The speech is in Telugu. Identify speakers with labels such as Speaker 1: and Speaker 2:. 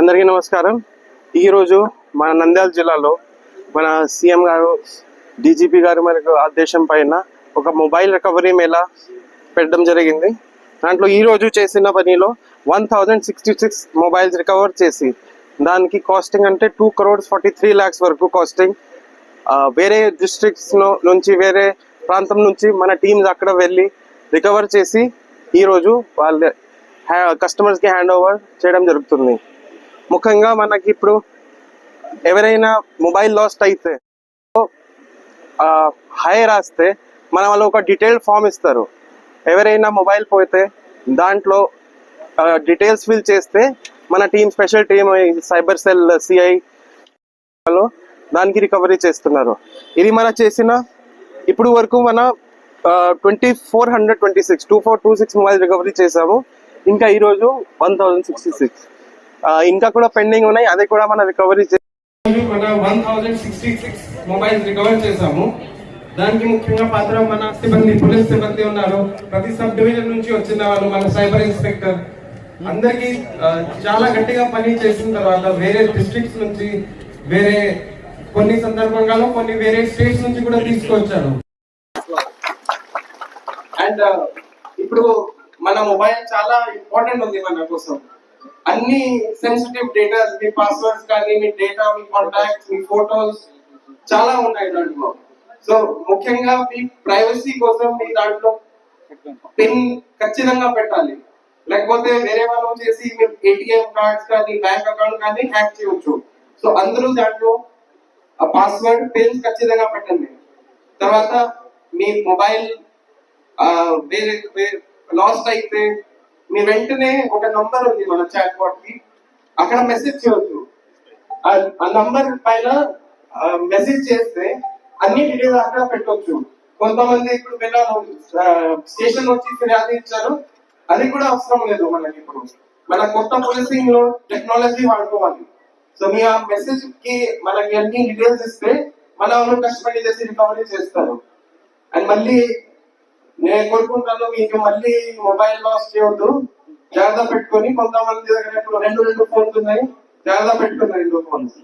Speaker 1: అందరికీ నమస్కారం. ఈరోజు మన నంద్యాల జిల్లాలో మన సీఎం గారు డీజీపీ గారు మనకు ఆదేశం పైన ఒక మొబైల్ రికవరీ మేళా పెట్టడం జరిగింది. దాంట్లో ఈరోజు చేసిన పనిలో one thousand sixty six mobiles recover చేసి దానికి కాస్టింగ్ అంటే two crores forty three lakhs వరకు కాస్టింగ్. వేరే డిస్ట్రిక్ట్స్ నుంచి వేరే ప్రాంతం నుంచి మన టీమ్స్ అక్కడ వెళ్ళి రికవర్ చేసి ఈరోజు వాళ్ళ కస్టమర్స్కి హ్యాండ్ ఓవర్ చేయడం జరుగుతుంది. ముఖ్యంగా మనకి ఇప్పుడు ఎవరైనా మొబైల్ లాస్ట్ అయితే హై రాస్తే మన వాళ్ళు ఒక డీటెయిల్ ఫామ్ ఇస్తారు. ఎవరైనా మొబైల్ పోతే దాంట్లో డీటెయిల్స్ ఫిల్ చేస్తే మన team special team cyber cell CI దానికి రికవరీ చేస్తున్నారు. ఇది మన చేసిన ఇప్పుడు వరకు మన twenty four hundred twenty six two four two six mobile recovery చేసాము ఇంకా ఈరోజు వన్ థౌజండ్ సిక్స్టీ సిక్స్ ఇంకా కూడా పెండింగ్ ఉన్నాయి. అది కూడా మన రికవరీ
Speaker 2: మన one thousand sixty six mobiles recover చేశాము. దానికి ముఖ్యంగా పాత్ర మన సిబ్బంది పోలీస్ సిబ్బంది ఉన్నారు. ప్రతి సబ్ డివిజన్ నుంచి వచ్చిన వాళ్ళు మన సైబర్ ఇన్స్పెక్టర్. అందరికి చాలా గట్టిగా పని చేసిన తర్వాత వేరే డిస్ట్రిక్ట్స్ నుంచి వేరే కొన్ని సందర్భంగాలో కొన్ని వేరే స్టేట్స్ నుంచి కూడా తీసుకొచ్చారు. అండ్ ఇప్పుడు మన మొబైల్ చాలా ఇంపార్టెంట్ ఉంది మన కోసం. అన్ని సెన్సిటివ్ డేటా మీ పాస్వర్డ్స్ కానీ మీ డేటా మీ కాంటాక్ట్స్ మీ ఫోటోస్ చాలా ఉన్నాయి దాంట్లో. సో ముఖ్యంగా మీ ప్రైవసీ కోసం మీ దాంట్లో పిన్ ఖచ్చితంగా పెట్టాలి. లేకపోతే వేరే వాళ్ళు చేసి మీ ఏటీఎం కార్డ్స్ కానీ బ్యాంక్ అకౌంట్ కానీ హ్యాక్ చేయవచ్చు సో అందరూ దాంట్లో ఆ పాస్వర్డ్ పిన్ ఖచ్చితంగా పెట్టండి. తర్వాత మీ మొబైల్ వేరే లాస్ట్ అయితే మీ వెంటనే ఒక నంబర్ ఉంది మన చాట్ బాట్కి. అక్కడ మెసేజ్ చేయొచ్చు ఆ- ఆ నంబర్ పైన మెసేజ్ చేస్తే అన్ని డీటెయిల్స్ అక్కడ పెట్టవచ్చు కొంతమంది ఇప్పుడు వెళ్ళాలి స్టేషన్ వచ్చి ఫిర్యాదు ఇచ్చారు. అది కూడా అవసరం లేదు మనకి ఇప్పుడు. మన కొత్త పోలీసింగ్లో టెక్నాలజీ వాడుకోవాలి. సో మీ ఆ మెసేజ్కి మనకి అన్ని డీటెయిల్స్ ఇస్తే మన వాళ్ళు కష్టపడి చేసి రికవరీ చేస్తారు. అండ్ మళ్ళీ నేను కోరుకుంటాను మీకు మళ్ళీ మొబైల్ లాస్ చేయవద్దు జాగ్రత్త పెట్టుకొని కొంతమంది దగ్గర ఇప్పుడు రెండు రెండు ఫోన్స్ ఉన్నాయి. జాగ్రత్త పెట్టుకున్నాను రెండు ఫోన్స్